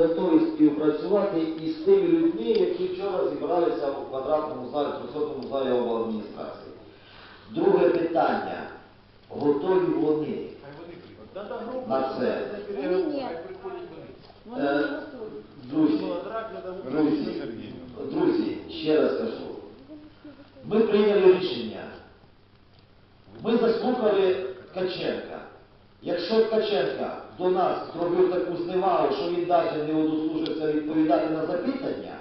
готові співпрацювати із тими людьми, які вчора зібралися у квадратному залі, 300 залі обладміністрації. Друге питання. Готові вони на це? Е. Друзі, друзі, друзі, ще раз кажу. Ми прийняли рішення. Ми заслухали Ткаченка. Якщо Ткаченка до нас зробив таку зневагу, що він навіть не удосужився відповідати на запитання,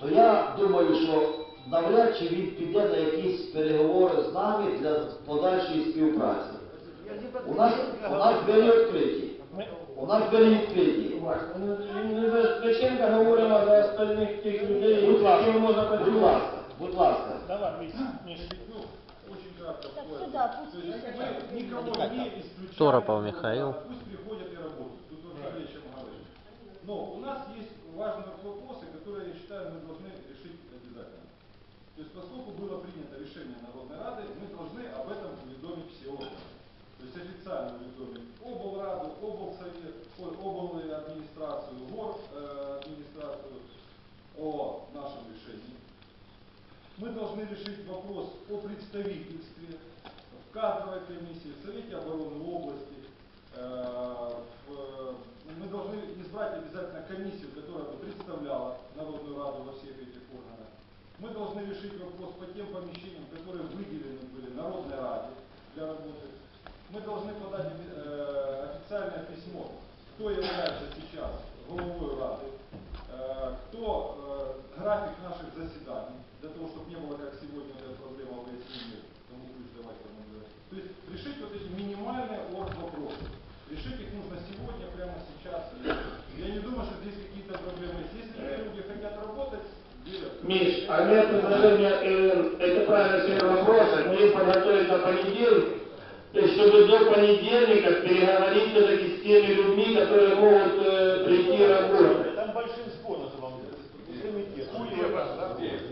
то я думаю, що навряд чи він піде на якісь переговори з нами для подальшої співпраці. У нас, у нас двері відкриті. У нас двері відкриті. Ткаченка говоримо, а за остальних тих людей, ласка, можна будь ласка, будь ласка. Давай, Торопов Михаил. Пусть приходят и работают. Тут вообще не о говорить. Но у нас есть важные вопросы, которые, я считаю, мы должны решить обязательно. То есть поскольку было принято решение Народной Рады, мы должны об этом уведомить все органы. Мы должны решить вопрос о представительстве в кадровой комиссии, в Совете обороны области. Э, в- Мы должны избрать обязательно комиссию, которая бы представляла Народную Раду во всех этих органах. Мы должны решить вопрос по тем помещениям, которые выделены были Народной Раде для работы. Мы должны подать э, официальное письмо, кто является сейчас головой то есть минимальный орг вопросов. Решить их нужно сегодня, прямо сейчас. Я не думаю, что здесь какие-то проблемы есть. Если люди хотят работать, делают. Миш, а мне предложение, э, это правильно все вопросы, а мы их подготовим на понедельник, то есть, чтобы до понедельника переговорить все-таки с теми людьми, которые могут э, прийти работать. Там большинство, на самом деле.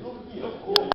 Ну.